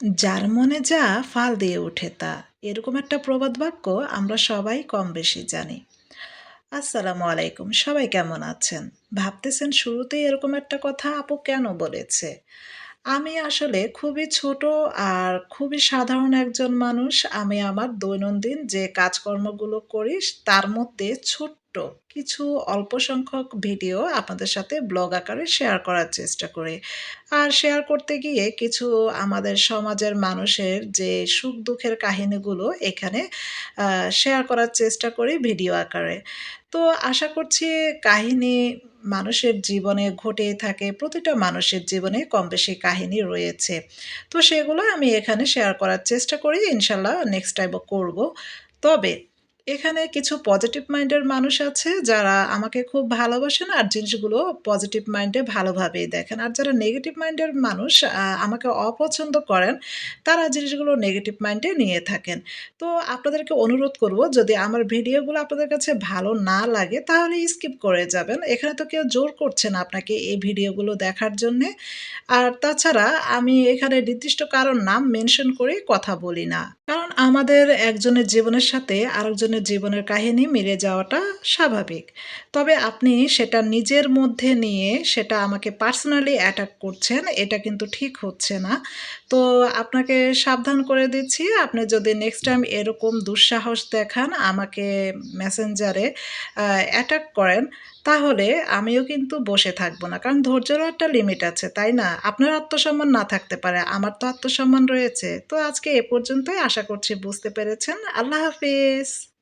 যার মনে যা ফাল দিয়ে ওঠে তা। এরকম একটা প্রবাদ বাক্য আমরা সবাই কম বেশি জানি। আসসালামু আলাইকুম, সবাই কেমন আছেন? ভাবতেছেন শুরুতেই এরকম একটা কথা আপু কেন বলেছে? আমি আসলে খুবই ছোট আর খুবই সাধারণ একজন মানুষ। আমি আমার দৈনন্দিন যে কাজকর্মগুলো করি, তার মধ্যে ছোট্ট কিছু অল্প সংখ্যক ভিডিও আপনাদের সাথে ব্লগ আকারে শেয়ার করার চেষ্টা করি। আর শেয়ার করতে গিয়ে কিছু আমাদের সমাজের মানুষের যে সুখ দুঃখের কাহিনীগুলো এখানে শেয়ার করার চেষ্টা করি ভিডিও আকারে। তো আশা করছি কাহিনী মানুষের জীবনে ঘটেই থাকে, প্রতিটা মানুষের জীবনে কম বেশি কাহিনী রয়েছে। তো সেগুলো আমি এখানে শেয়ার করার চেষ্টা করি, ইনশাল্লাহ নেক্সট টাইমও করব। তবে এখানে কিছু পজিটিভ মাইন্ডের মানুষ আছে যারা আমাকে খুব ভালোবাসেন আর জিনিসগুলো পজিটিভ মাইন্ডে ভালোভাবেই দেখেন। আর যারা নেগেটিভ মাইন্ডের মানুষ আমাকে অপছন্দ করেন, তারা জিনিসগুলো নেগেটিভ মাইন্ডে নিয়ে থাকেন। তো আপনাদেরকে অনুরোধ করব, যদি আমার ভিডিওগুলো আপনাদের কাছে ভালো না লাগে, তাহলে স্কিপ করে যাবেন। এখানে তো কেউ জোর করছে না আপনাকে এই ভিডিওগুলো দেখার জন্যে। আর তাছাড়া আমি এখানে নির্দিষ্ট কারণ নাম মেনশন করে কথা বলি না। কারণ আমাদের একজনের জীবনের সাথে আরেকজনের জীবনের কাহিনী মিলে যাওয়াটা স্বাভাবিক। তবে আপনি সেটা নিজের মধ্যে নিয়ে সেটা আমাকে পার্সোনালি অ্যাটাক করছেন, এটা কিন্তু ঠিক হচ্ছে না। তো আপনাকে সাবধান করে দিচ্ছি, আপনি যদি নেক্সট টাইম এরকম দুঃসাহস দেখান, আমাকে মেসেঞ্জারে অ্যাটাক করেন, তাহলে আমিও কিন্তু বসে থাকব না। কারণ ধৈর্যেরও একটা লিমিট আছে, তাই না? আপনার আত্মসম্মান না থাকতে পারে, আমার তো আত্মসম্মান রয়েছে। তো আজকে এ পর্যন্তই, আশা করছি বুঝতে পেরেছেন। আল্লাহ হাফিজ।